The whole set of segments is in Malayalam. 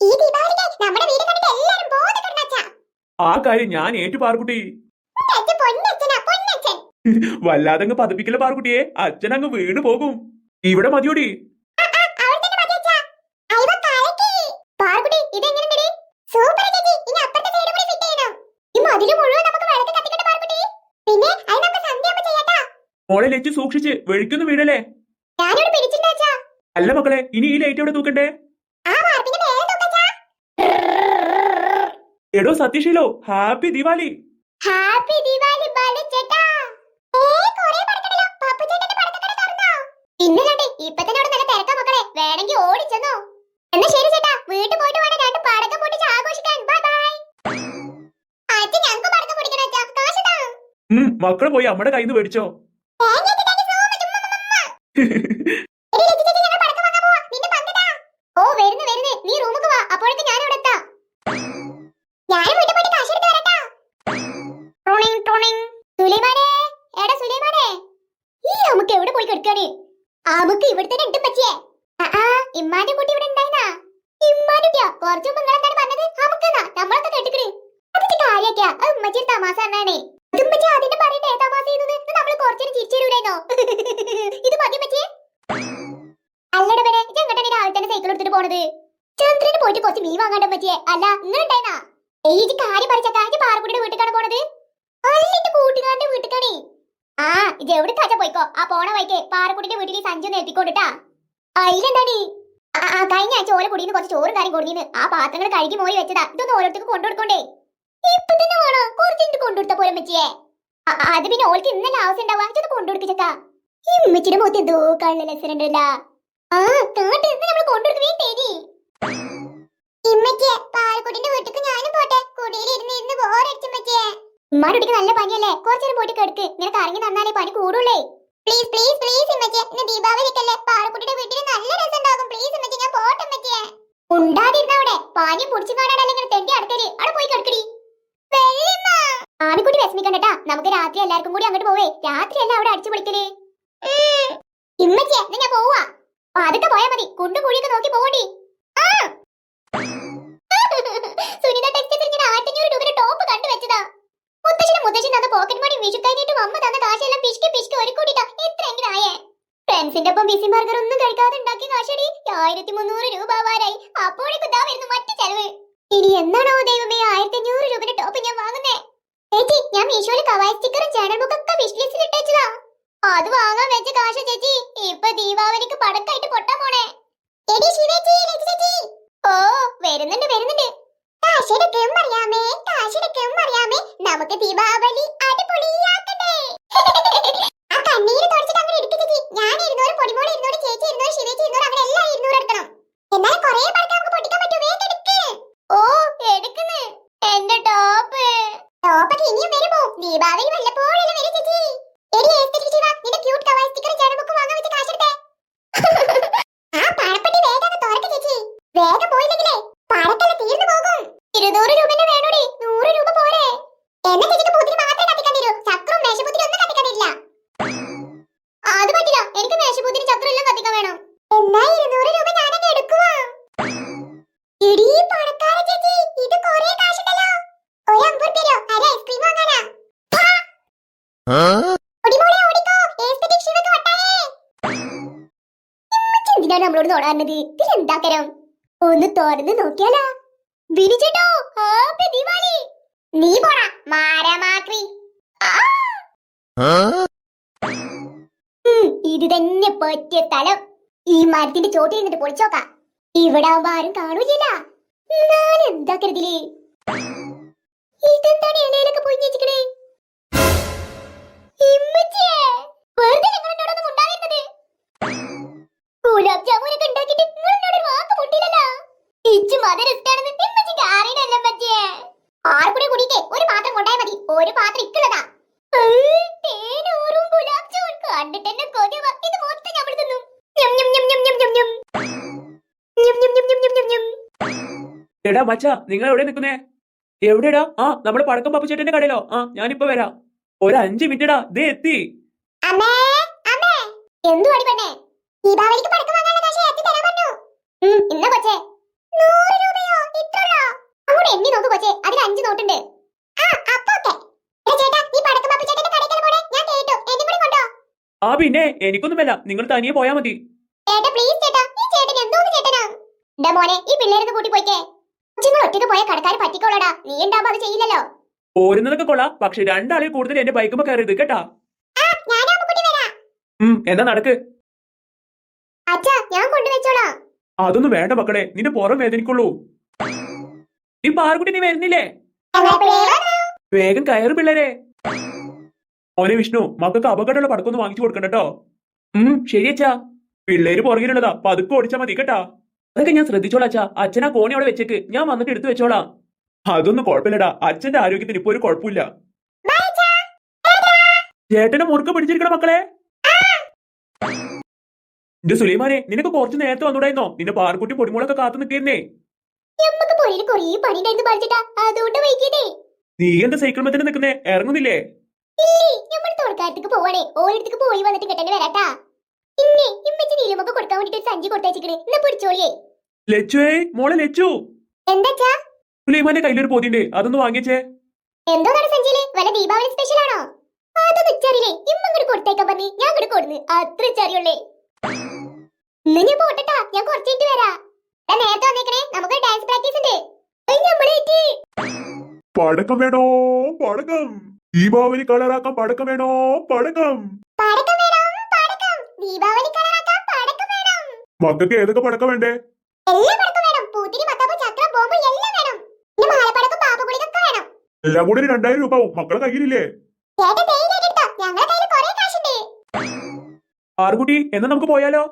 ഈ ദീപാവലിക്ക് നമ്മുടെ വീട് കണ്ടിട്ട് എല്ലാരും ആ കാര്യം ഞാൻ ഏറ്റു പാർക്കുട്ടി അച്ഛൻ പൊന്നച്ഛനാ പൊന്നച്ഛൻ. വല്ലാതങ്ങ് പതിപ്പിക്കല പാർക്കുട്ടിയെ അച്ഛൻ അങ്ങ് വീണ് പോകും. ഇവിടെ മതിയോടി. അവിടെ തന്നെ മതി അച്ഛാ. അയ്യോ കലക്കി പാർക്കുട്ടി ഇതെങ്ങനെയുണ്ടെടി സൂപ്പർ ചേച്ചി ഇനി അപ്പുറത്തെ സൈഡ് കൂടി ചെയ്യണം. ഈ മതിൽ മുഴുവൻ നമുക്ക് വിളക്ക് കത്തിക്കട്ടെ പാർക്കുട്ടി പിന്നെ അത് നമുക്ക് സന്ധ്യയാകുമ്പോ ചെയ്യാട്ടാ മോളെ ലച്ച് സൂക്ഷിച്ച് വെഴിക്കുന്നു വീടല്ലേ? ഞാനിവിടെ പിടിച്ചിട്ടുണ്ട് അച്ഛാ. അല്ല മക്കളെ ഇനി ഈ ലൈറ്റ് എവിടെ തൂക്കണ്ടേ? എടോ സത്യശീലോ ഹാപ്പി ദിവാലി. ഹാപ്പി ദിവാലി ബാലു ചേട്ടാ. തുറന്നോ. ഇന്നലെ ഇപ്പൊ തന്നെ അവിടെ നല്ല തിരക്ക മക്കളെ. വേണമെങ്കിൽ ഓടിച്ചെന്നോ എന്നാ ശരി ചേട്ടാ വീട്ടിൽ പോയിട്ട് വേണം രണ്ട് പടക്കം പൊട്ടിച്ച് ആഘോഷിക്കാൻ. Bye bye. അച്ഛൻ ഞങ്ങൾക്ക് പടക്കം പൊട്ടിക്കണം അച്ഛാ. കാശ് താ മക്കൾ പോയി അമ്മയുടെ കയ്യിൽ നിന്ന് മേടിച്ചോ നമുക്ക് ഇവിടെ തന്നെ ഉണ്ട് പറ്റിയേ ആ ഇമ്മാന്റെ കുട്ടി ഇവിടെ ഉണ്ടായിരുന്നാ? ഇമ്മാന്റെ കുട്ടിയാ കുറച്ചു മുമ്പ് നിങ്ങൾ പറഞ്ഞത്? നമുക്കെന്നാ നമ്മളൊക്കെ കേട്ടിക്കണ്. അതിന്റെ കാര്യാക്കിയാ അത് ഉമ്മച്ചി തമാശ എന്നാണേ ഉമ്മച്ചി അതിന്റെ പറയട്ടെ തമാശ ചെയ്യുന്നത്? നമ്മൾ കുറച്ചേരം ചിരിച്ചിരൂലേനോ ഇത് മതി മച്ചേ അല്ലട വരെ ഇത് രാവിലെ തന്നെ സൈക്കിൾ എടുത്തിട്ട് പോണത്? ചന്ദ്രന് പോയിട്ട് കുറച്ച് മീൻ വാങ്ങാണ്ട് പറ്റിയേ അല്ല നിങ്ങൾ ഉണ്ടായിരുന്നാ ഇത് കാര്യം പറിച്ചക്കാ പാറക്കുട്ടിയുടെ വീട്ടിലാണ് പോണത്. അല്ലിട്ട് കൂട്ടുകാരന്റെ വീട്ടിലാണേ ആ ഇത് എവിടെ കാച്ച പോയിക്കോ? ആ പോണ വൈകെ പാറക്കുട്ടിന്റെ വീട്ടിൽ സഞ്ചു സഞ്ജു നിർത്തിക്കൊണ്ടിട്ടാ അതിലെന്താണ് ആ കഴിഞ്ഞ ആഴ്ച ഓല കുടിയിൽ കുറച്ച് ചോറും കാര്യം കൊടുങ്ങിന്ന് ആ പാത്രങ്ങൾ കഴുകി മോരി വെച്ചതാ. ഇതൊന്നും ഓരോരുത്തർക്ക് കൊണ്ടുകൊടുക്കണ്ടേ? ഇപ്പൊ തന്നെ വേണോ? കുറച്ചിട്ട് കൊണ്ടുകൊടുത്ത പോലെ പറ്റിയേ അത് പിന്നെ ഓൾക്ക് ഇന്നലെ ആവശ്യം ഉണ്ടാവാ ഇത് കൊണ്ടുകൊടുക്ക ഈ ഉമ്മച്ചിയുടെ മുഖത്ത് എന്തോ കള്ള ലക്ഷണം ഉണ്ടല്ല. ആ കാട്ട് നമ്മൾ ഞാനും പോട്ടെ. കുടിയിൽ ഇരുന്ന് ഇരുന്ന് ബോറടിച്ചുമ്മച്ചിയെ ഉമ്മാരുടെ നല്ല പനിയല്ലേ? കുറച്ചേരം പോയിട്ട് കിടക്ക്. നിനക്ക് ഇറങ്ങി നന്നാലേ പനി കൂടുള്ളേ. പ്ലീസ് പ്ലീസ് പ്ലീസ് ഇമ്മച്ചേ ഇന്ന് ദീപാവലിക്കല്ലേ പാൽക്കുട്ടിയുടെ വീട്ടിൽ നല്ല രസം ഉണ്ടാകും പ്ലീസ് ഇമ്മച്ചേ ഞാൻ പോട്ടെ ഇമ്മച്ചിയെ ഉണ്ടാതിരുന്ന അവിടെ. പാനി പൊടിച്ചു കാണാനല്ലേ തെണ്ടി അടുക്കൽ അവിടെ പോയി കിടക്കടി. ആമിക്കുട്ടി വിഷമിക്കണ്ടട്ടാ നമുക്ക് രാത്രി എല്ലാവർക്കും കൂടി അങ്ങോട്ട് പോവേ. രാത്രി അല്ല അവിടെ അടിച്ചു പൊളിക്കൽ? ഇമ്മച്ചേ ഞാൻ പോവാ. അതൊക്കെ പോയാ മതി. കുണ്ടും കുഴിയൊക്കെ നോക്കി പോകണ്ടി സുനിത ടെക്സ്റ്റ് ഞാൻ ആയിരത്തഞ്ഞൂറ് രൂപയുടെ ടോപ്പ് കണ്ടു വെച്ചതാ മുത്തശ്ശിയുടെ മുത്തശ്ശി തന്ന പോക്കറ്റ് മണി വിഷു കഴിഞ്ഞിട്ടും അമ്മ തന്ന കാശെല്ലാം പിശുക്കി പിശുക്കി ഒരു കൂട്ടിട്ടാ ഇത്ര എങ്ങനെ ആയേ ഫ്രണ്ട്സിന്റെ ഒപ്പം ബിസി ബർഗർ ഒന്നും കഴിക്കാതെ ഉണ്ടാക്കിയ കാശടി. ആയിരത്തി മുന്നൂറ് രൂപ വാരായി അപ്പോഴേക്കും ഇതാ വരുന്നു മറ്റു ചെലവ്. ഇനി എന്നാണോ ദൈവമേ ആയിരത്തി അഞ്ഞൂറ് രൂപയുടെ ടോപ്പ് ഞാൻ വാങ്ങുന്നേ? ചേച്ചി ഞാൻ മീഷോയിൽ കവായ സ്റ്റിക്കറും ചാനൽ ബുക്കൊക്കെ വിഷ് ലിസ്റ്റിൽ ഇട്ടേച്ചതാ. അത് വാങ്ങാൻ വെച്ച കാശ ചേച്ചി. ഇപ്പൊ ദീപാവലിക്ക് പടക്കായിട്ട് പൊട്ടാൻ പോണേ. ഓ വരുന്നുണ്ട് വരുന്നുണ്ട്. കാശെടുക്കും അറിയാമേ. കാശെടുക്കും അറിയാമേ. നമുക്ക് ദീപാവലി അടിപൊളിയാക്കട്ടെ. ആ കണ്ണീര് തുടച്ചിട്ട് അങ്ങനെ ഞാൻ ഇരുന്നൂറ് പൊടിമോൾ ഇരുന്നൂറ് ചേച്ചി ഇരുന്നൂറ് ശിവേച്ചി ഇരുന്നൂറ് അങ്ങനെ എല്ലാം ഇരുന്നൂറ് എടുക്കണം എന്നാലും കുറേ പടക്കം നമുക്ക് പൊട്ടിക്കാൻ പറ്റൂ വേഗം എടുക്ക് ഓ എടുക്കുന്നു എന്റെ ടോപ്പ് ടോപ്പൊക്കെ ഇനിയും വരുമോ ദീപാവലി വല്ലപ്പോഴല്ലേ വരും ചേച്ചി എടി ഏസ്തെറ്റിക് ശിവ നിന്റെ ക്യൂട്ട് കവായി സ്റ്റിക്കർ ജനബുക്ക് വാങ്ങാൻ വെച്ച കാശെടുത്തേ ആ പണപ്പെട്ടി വേഗം അങ്ങ് തുറക്ക് ചേച്ചി വേഗം പോയില്ലെങ്കിലേ പടക്കല്ല തീർന്നു പോകും ഇരുന്നൂറ് രൂപന്റെ വേണോടി നൂറ് രൂപ പോരെ എന്നെ ചേച്ചിക്ക് പൂത്തിരി മാത്രമേ കത്തിക്കാൻ തരൂ ചക്രവും മേശപൂത്തിരി ഒന്നും കത്തിക്കാൻ തരില്ല അത് പറ്റില്ല എനിക്ക് മേശപൂത്തിരി ചക്രം എല്ലാം കത്തിക്കാൻ വേണം എന്നാ ഇരുന്നൂറ് രൂപ ഞാനങ്ങ് എടുക്കുവാ എടീ പണക്കാര ചേച്ചി ഇത് കൊറേ കാശുണ്ടല്ലോ ഒരു അമ്പത് തരോ അര ഐസ്ക്രീം വാങ്ങാനാ ഓടിമോളെ ഓടിക്കോ ഏസ്തെറ്റിക് ശിവക്ക് വട്ടായേ ഇമ്മച്ചി തൊടാറുന്നത് ഇതിലെന്താക്കരം ഒന്ന് തുറന്ന് നോക്കിയാലോ? ബിനിച്ചേട്ടോ ഹാപ്പി ദിവാലി നീ പോടാ മാരമാക്രി ഇത് തന്നെ പറ്റിയ സ്ഥലം. ഈ മരത്തിന്റെ ചോട്ടിൽ നിന്നിട്ട് പൊളിച്ചോക്കാം ഇവിടെ ആവുമ്പോ ആരും കാണൂല ഞാൻ എന്താ കരുതിൽ? ഇതെന്താണ് ഇലയിലൊക്കെ പോയി ഇച്ചു ആണെന്ന് റിസ്ക്കാണെന്ന് ഇമ്മച്ചിക്ക് അറിയണല്ലോ ആറ് ആർക്കൂടെ കുടിക്കേ ഒരു പാത്രം കൊണ്ടായ മതി. ഒരു പാത്രം ഇക്കുള്ളതാ. കണ്ടിട്ട് എന്നെ ഇത് മൊത്തം നമ്മൾ തിന്നും. ഞം, ഞം, ഞം, ഞം, ഞം, ഞം. എടാ മച്ച നിങ്ങൾ എവിടെ നിൽക്കുന്നേ? എവിടെടാ? ആ നമ്മൾ പടക്കം പപ്പച്ചേട്ടന്റെ കടയിലോ? ആ ഞാനിപ്പോ വരാം. ഒരു അഞ്ച് മിനിറ്റ് ദേ എത്തി. പെണ്ണേ? ദീപാവലിക്ക് പടക്കം വാങ്ങാനുള്ള കാശ് ഏറ്റി തരാൻ പറഞ്ഞു ഉം, ഇന്ന കൊച്ചേ നൂറ് രൂപയോ പിന്നെ എനിക്കൊന്നും വേണ്ട നിങ്ങൾ തനിയെ പോയാ മതി ചേട്ടാ പ്ലീസ് ചേട്ടാ ഈ ചേട്ടൻ എന്തോന്ന് ചേട്ടനാ എന്റെ മോനെ ഈ പിള്ളേരൊന്ന് കൂട്ടി പോയിക്കേ കൊച്ചുങ്ങൾ ഒറ്റയ്ക്ക് പോയ കടക്കാർ പിന്നെ നീ ഉണ്ടാവുമ്പോ അത് ചെയ്യില്ലല്ലോ? പോരുന്നതൊക്കെ കൊള്ളാം. പക്ഷെ രണ്ടാളിൽ കൂടുതൽ എന്റെ ബൈക്കുമ്പോ കയറരുത് കേട്ടാ. എന്നാ നടക്ക്. ഞാൻ കൊണ്ടുവച്ചോളാം അതൊന്നും വേണ്ട മക്കളെ. നിന്റെ പുറം വേദനിക്കുള്ളൂ. നീ പാർക്കുട്ടി നീ വരുന്നില്ലേ? വേഗം കയറ് പിള്ളേരെ. മോനെ വിഷ്ണു മക്കൾക്ക് അപകടമുള്ള പടക്കൊന്ന് വാങ്ങിച്ചു കൊടുക്കണ്ട കേട്ടോ. ഉം ശരി അച്ഛാ. പിള്ളേര് പുറകിലുള്ളതാ പതുക്കെ ഓടിച്ചാ മതി കേട്ടാ. അതൊക്കെ ഞാൻ ശ്രദ്ധിച്ചോളാം അച്ഛാ. ആ കോണി അവിടെ വെച്ചേക്ക്. ഞാൻ വന്നിട്ട് എടുത്തു വെച്ചോളാം. അതൊന്നും കുഴപ്പമില്ലടാ. അച്ഛന്റെ ആരോഗ്യത്തിന് ഇപ്പൊ ഒരു കുഴപ്പമില്ല. ചേട്ടനെ മുറുക്ക പിടിച്ചിരിക്കണ മക്കളെ. എന്റെ സുലൈമാനെ നിനക്ക് കുറച്ച് നേരത്തെ വന്നൂടായിരുന്നോ? നിന്റെ പാർക്കുട്ടി പൊടിമുളൊക്കെ കാത്തു നിൽക്കുന്നേ അതുകൊണ്ട് നീ എന്റെ സൈക്കിൾ മത്തിന് നിൽക്കുന്നേ? ഇറങ്ങുന്നില്ലേ? നമ്മൾ തുറക്കാരത്തേക്ക് പോവാണേ. ഓരോരുത്തേക്ക് പോയി വന്നിട്ട് കിട്ടന്നെ വരാട്ടാ. പിന്നെ ഇമ്മച്ചി നീലമൊക്കെ കൊടുക്കാൻ വേണ്ടിട്ട് ഒരു സഞ്ചി കൊടുത്തയച്ചിക്കണേ. എന്നാ പിടിച്ചോളിയേ. ലച്ചുവേ മോളെ ലച്ചു. എന്താച്ചാ സുലൈമാന്റെ കയ്യിലൊരു പോതിണ്ട് അതൊന്ന് വാങ്ങിച്ചേ. എന്തോ നട സഞ്ചിയിൽ? വല്ല ദീപാവലി സ്പെഷ്യൽ ആണോ? അതൊന്നും ഇച്ചറിയില്ലേ ഇമ്മ ഇങ്ങോട്ട് കൊടുത്തേക്കാൻ പറഞ്ഞ് ഞാൻ ഇങ്ങോട്ട് കൊടുന്ന്. അത്ര ഇച്ചറിയുള്ളേ ഇന്ന് ഞാൻ പോട്ടട്ടാ ഞാൻ കുറച്ച് കഴിഞ്ഞിട്ട് വരാ. നേരത്തെ വന്നേക്കണേ നമുക്ക് ഡാൻസ് പ്രാക്ടീസ് ഉണ്ട്. പടക്കം വേണോ? പടക്കം. ദീപാവലി കളറാക്കാൻ പടക്കം വേണോ? പടക്കം. മക്കൾക്ക് ഏതൊക്കെ പടക്കം വേണ്ടേ? എല്ലാ കൂടി രണ്ടായിരം രൂപ മക്കളെ കയ്യിലില്ലേ? ആറുകുട്ടി എന്നാ നമുക്ക് പോയാലോ?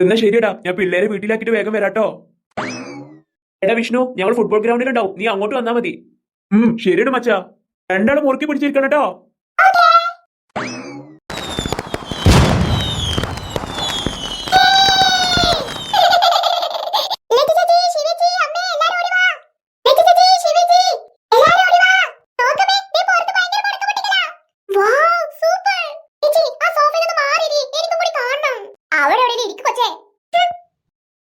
എന്നാ ശരിയടാ. ഞാൻ പിള്ളേരെ വീട്ടിലാക്കിട്ട് വേഗം വരാട്ടോ. എടാ വിഷ്ണു ഞങ്ങൾ ഫുട്ബോൾ ഗ്രൗണ്ടിലുണ്ടാവും നീ അങ്ങോട്ട് വന്നാ മതി. ശരിയാണ് മച്ചാ. രണ്ടാളും മുറുക്കി പിടിച്ചിരിക്കണം കേട്ടോ ലച്ചു ചേച്ചി, ശിവച്ചി, അമ്മേ, എല്ലാരും ഓടി വാ. ലച്ചു ചേച്ചി, ശിവച്ചി, എല്ലാരും ഓടി വാ. നോക്കമ്മേ, ദേ പുറത്ത് ഭയങ്കര പടക്കം പൊട്ടിക്കലാ. Wow, super. ചേച്ചി, ആ സോഫയിൽ നിന്ന് മാറിയിരി, എനിക്കും കൂടി കാണണം. അവിടെ എവിടെയെങ്കിലും ഇരിക്ക് കൊച്ചേ. ഹും.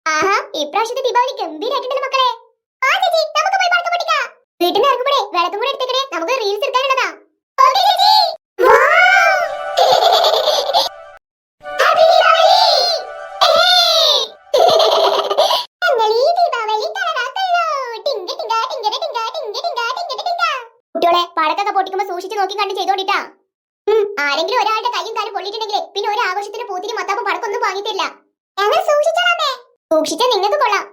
ആഹാ, ഇപ്രാവശ്യത്തെ ദീപാവലി ഗംഭീരായിട്ടുണ്ടല്ലോ മക്കളെ. ആ ചേച്ചി, നമുക്ക് പോയി പടക്കം പൊട്ടിക്കാം. വീട്ടിൽ നിന്ന് ഇറങ്ങുമ്പോഴേ വിളക്കും കൂടെ എടുത്തേക്കണേ നമുക്ക് റീൽസ് എടുക്കാനുള്ളതാ ഓക്കേ ചേച്ചി വൗ. ഹാപ്പി ദീപാവലി ഏയ്. ഞങ്ങൾ ഈ ദീപാവലി കളറാക്കല്ലോ. ടിങ്ക ടിങ്ക ടിങ്കര ടിങ്ക ടിങ്ക ടിങ്ക ടിങ്കര ടിങ്ക. കുട്ടികളെ പടക്കൊക്കെ പൊട്ടിക്കുമ്പോ സൂക്ഷിച്ച് നോക്കി കണ്ട് ചെയ്തോണ്ടിട്ടാ ഉം, ആരെങ്കിലും ഒരാളുടെ കൈയും കാലും പൊള്ളിയിട്ടുണ്ടെങ്കിൽ പിന്നെ ഒരു ആഘോഷത്തിന് പൂത്തിരി മത്താപ്പം പടക്കൊന്നും വാങ്ങിയിട്ടില്ല ഞങ്ങൾ സൂക്ഷിച്ചോളാമേ സൂക്ഷിച്ചാ നിങ്ങൾക്ക് കൊള്ളാം.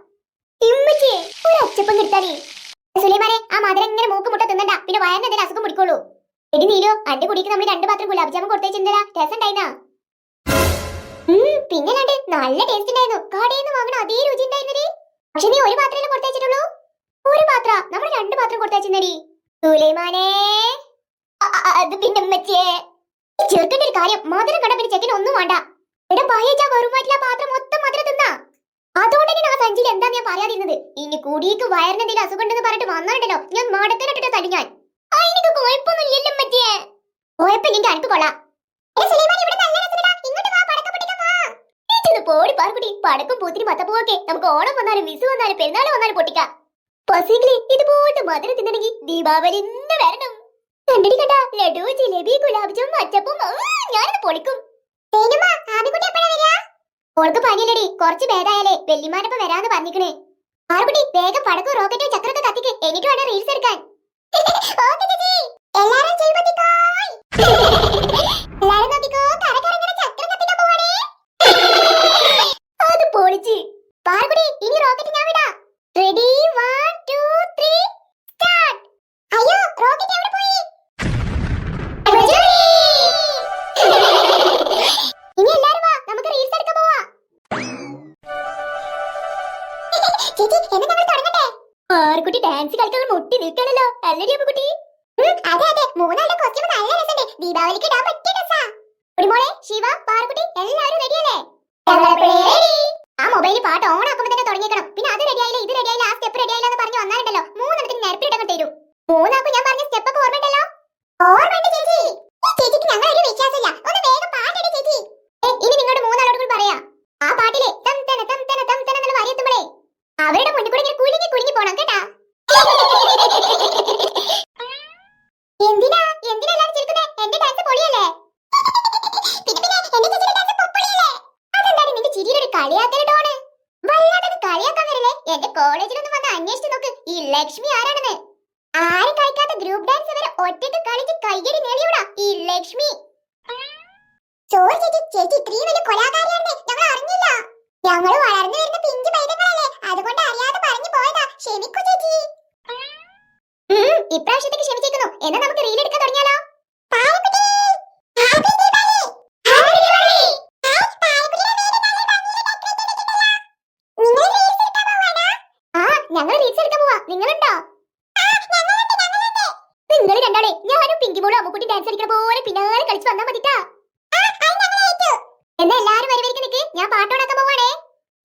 ഇമ്മച്ചേ ഒരു ഒച്ചപ്പം കിട്ടാനേ സുലൈമാനെ ആ മധുരം ഇങ്ങനെ മൂക്ക് മുട്ട തിന്നണ്ട. പിന്നെ വയറിന് എന്തെങ്കിലും അസുഖം പിടിക്കോളൂ. എടി നീലോ അന്റെ കുടിക്ക് നമ്മൾ രണ്ട് പാത്രം ഗുലാബ് ജാമുൻ കൊടുത്തേച്ചിരുന്നതാ രസം ഉണ്ടായിരുന്നാ പിന്നെ രണ്ട് നല്ല ടേസ്റ്റ് ഉണ്ടായിരുന്നു. കടയിൽ വാങ്ങണ അതേ രുചി ഉണ്ടായിരുന്നേ പക്ഷെ നീ ഒരു പാത്രമല്ലേ കൊടുത്തേച്ചിട്ടുള്ളൂ ഒരു പാത്ര? നമ്മൾ രണ്ട് പാത്രം കൊടുത്തേച്ചിന്നടി സുലൈമാനേ. അത് ചെറുക്കന്റെ ഒരു കാര്യം മധുരം കണ്ട? പിന്നെ ഒന്നും വേണ്ട. എടാ പയ്യച്ചാ വെറും പാത്രം മൊത്തം മധുരം തിന്നാ. അതുകൊണ്ട് ആ സഞ്ചിയിൽ എന്താ ഞാൻ പറയാതിരുന്നത്? ഇനി കുടിക്ക് വയറിനെന്തെങ്കിലും അസുഖം ഉണ്ടെന്ന് പറഞ്ഞിട്ട് വന്നാണ്ടല്ലോ ഞാൻ മടത്തിനിട്ടിട്ട് തടി ഞാൻ. എനിക്ക് കുഴപ്പമൊന്നുമില്ലല്ലോ ഉമ്മച്ചിയെ കുഴപ്പമില്ലെങ്കിൽ അനക്ക് കൊള്ളാം. പോടി പാർക്കുടി പടക്കും പൂത്തിരി മത്തപ്പൂവൊക്കെ നമുക്ക് ഓണം വന്നാലും വിസു വന്നാലും പെരുന്നാൾ വന്നാലും പൊട്ടിക്കാം. പസികളെ ഇതുപോലത്തെ മധുരം തിന്നണമെങ്കിൽ ദീപാവലി ഇന്ന് വരണം. കണ്ടടി കണ്ട ലഡു ജിലേബി ഗുലാബ് ജാമുൻ അച്ചപ്പും ഞാനിത് പൊളിക്കും. ഓൾക്ക് പനിയില്ലടി. കുറച്ച് ഭേദായാലേ. വെല്ലിമാനപ്പം വരാന്ന് പറഞ്ഞിക്കണേ. ആർക്കുട്ടി വേഗം പടക്കോ റോക്കറ്റോ ചക്രൊക്കെ കത്തിക്ക്. എന്നിട്ട് വേണം റീൽസ് എടുക്കാൻ. ചേച്ചി എന്നാ നമ്മൾ തുടങ്ങട്ടെ? ആർക്കുട്ടി ഡാൻസ് കളിക്കാൻ മുട്ടി നിൽക്കണല്ലോ. അല്ലടി അപ്പുകുട്ടി അതെ അതെ. മൂന്നാളുടെ കോസ്റ്റ്യൂം നല്ല രസമുണ്ട്. ദീപാവലിക്ക് ഇടാൻ പറ്റിയ ഡ്രസ്സാ. മോളെ ശിവ പാർക്കുട്ടി എല്ലാവരും റെഡിയല്ലേ ആ മൊബൈലിൽ പാട്ട് ഓൺ ആക്കുമ്പോൾ തന്നെ തുടങ്ങിക്കണം പിന്നെ അത് റെഡിയായില്ല ഇത് റെഡിയായില്ല ആ സ്റ്റെപ്പ് റെഡിയായില്ല എന്ന് പറഞ്ഞ് വന്നാലുണ്ടല്ലോ. മൂന്നെണ്ണത്തിന് നിരപ്പിലിട്ടങ്ങ് തരും. മൂന്നാക്കും ഞാൻ പറഞ്ഞ സ്റ്റെപ്പ് ഒക്കെ ഓർമ്മയുണ്ടല്ലോ? ഓർമ്മയുണ്ട് ചേച്ചി. ചേച്ചിക്ക് ഒരു വിശ്വാസമില്ല ഒന്ന് വേഗം പാട്ടടി ചേച്ചി. ഇനി നിങ്ങളുടെ മൂന്നാളോട് കൂടി പറയാ. എന്തിനാ? എന്തിനാ എല്ലാവരും ചിരിക്കുന്നേ? എന്റെ ഡാൻസ് പൊളിയല്ലേ? പിന്നെ പിന്നെ എന്റെ ചേച്ചിയുടെ ഡാൻസ് പൊളിയല്ലേ? അതെന്താണ് നിന്റെ ചിരിയുടെ ഒരു കളിയാക്കൽ ടോണ് വല്ലാതെ കളിയാക്കാൻ വരല്ലേ? എന്റെ കോളേജിലൊന്നും വന്ന് അന്വേഷിച്ചു നോക്ക്. ഈ ലക്ഷ്മി ആരാണെന്ന്? ആരും കളിക്കാത്ത ഗ്രൂപ്പ് ഡാൻസ് വരെ ഒറ്റയ്ക്ക് കളിച്ച് കയ്യടി നേടിയോടാ ഈ ലക്ഷ്മി. സോറി ചേച്ചി ചേച്ചി ഇത്രയും വലിയ കൊലകാരിയാണെന്ന് ഞങ്ങൾ അറിഞ്ഞില്ല. ഞങ്ങൾ വളർന്നു വരുന്ന പിഞ്ചു പൈതങ്ങളല്ലേ അതുകൊണ്ട് അറിയാതെ പറഞ്ഞു പോയതാ ക്ഷമിക്കൂ ചേച്ചി. ഇപ്രാവശ്യത്തേക്ക് ക്ഷമിച്ചു എന്നാ നമുക്ക് റീൽ എടുക്കാൻ തുടങ്ങിയാലോ? എടുക്കാൻ പോവാ. നിങ്ങൾ ഞാനും ഡാൻസ് കളിച്ചു വന്നാ മതിട്ടാ. എല്ലാരും ഞാൻ പാട്ടോടാക്കാൻ പോവാണേ.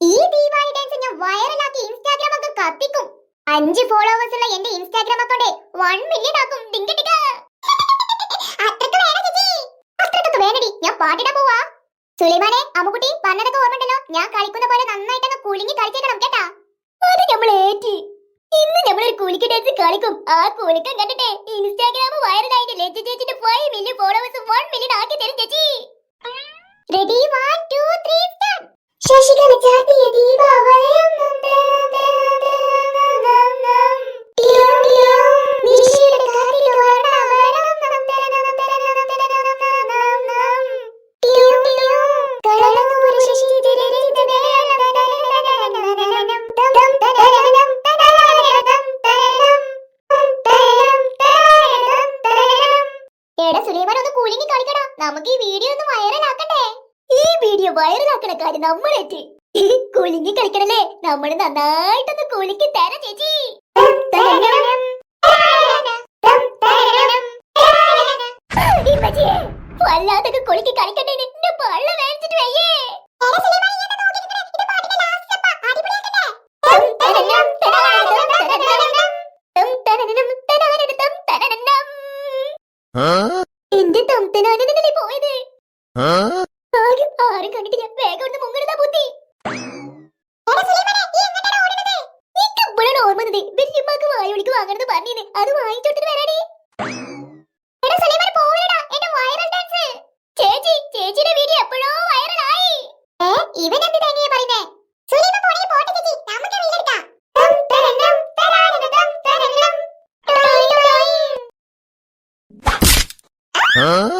ഈ ദീപാവലി ഡാൻസ് ഞാൻ വൈറലാക്കി ഇൻസ്റ്റാഗ്രാം ഒക്കെ കത്തിക്കും. അഞ്ച് ഫോളോവേഴ്സ് ഉള്ള എന്റെ ഇൻസ്റ്റാഗ്രാം അക്കൗണ്ട് വൺ മില്യൺ ആക്കും. അത്രയ്ക്ക് വേണോ ചേച്ചി? അത്രയ്ക്ക് വേണടി. ഞാൻ പാട്ടിടാൻ പോവാ. സുലൈമാനെ അമ്മുക്കുട്ടി പറഞ്ഞതൊക്കെ ഓർമ്മണ്ടല്ലോ ഞാൻ കളിക്കുന്ന പോലെ നന്നായിട്ട് അങ്ങ് കുളിങ്ങി കളിച്ചേക്കണം കേട്ടാ? അത് നമ്മൾ ഏറ്റി. ഇന്ന് നമ്മൾ ഒരു കുളിക്ക് ഡാൻസ് കളിക്കും. ആ കുളിക്കം കണ്ടിട്ടേ ഇൻസ്റ്റാഗ്രാം വൈറലായിട്ട് ലജ്ജ ചേച്ചിന്റെ five million followers one million ആക്കി തരും ചേച്ചി. Ready one two three start Sasikala ചാത്തിയ ദീപാവലയം വൈറലാക്കണ കാര്യം നമ്മളേറ്റ് കുലുങ്ങി കളിക്കണല്ലേ? നമ്മൾ നന്നായിട്ടൊന്ന് കുലുക്കി തര ചേച്ചി. വല്ലാത്തൊക്കെ കുലുക്കി കളിക്കണ്ടേ എന്റെ പള്ള വേണിച്ചിട്ട് വയ്യേ. എന്റെ തമ്പനാനല്ലേ പോയത് ആരും ആരും കണ്ടിട്ട് ഞാൻ വേഗം ഒന്ന് മുങ്ങരുതാ ബുദ്ധി ഇപ്പോഴാണ് ഓർമ്മത് വല്യമ്മക്ക് വായോളിക്ക് വാങ്ങണമെന്ന് പറഞ്ഞിന് അത് വാങ്ങിച്ചോട്ടിട്ട് വരാടി ചേച്ചി ചേച്ചിയുടെ വീഡിയോ എപ്പോഴോ വൈറലായി ഇവൻ എന്ത് തന്നെയാ പറയുന്നേ സുലൈമ പോണേ പോട്ടെ ചേച്ചി നമുക്ക് റീൽ എടുക്കാം തം തരനം തരാനനം തം തരനം ടോയ് ടോയ് എന്ത്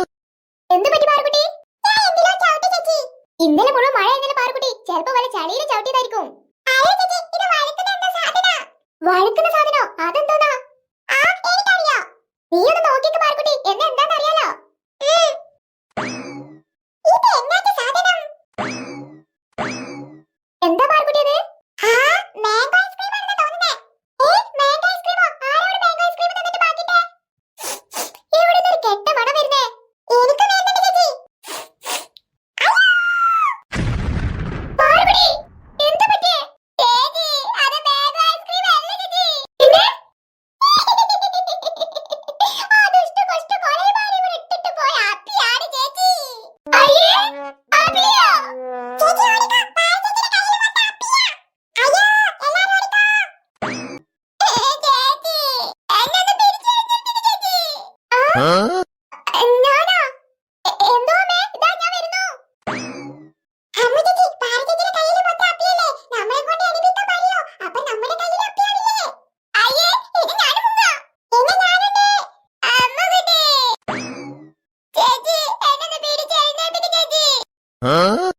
嗯、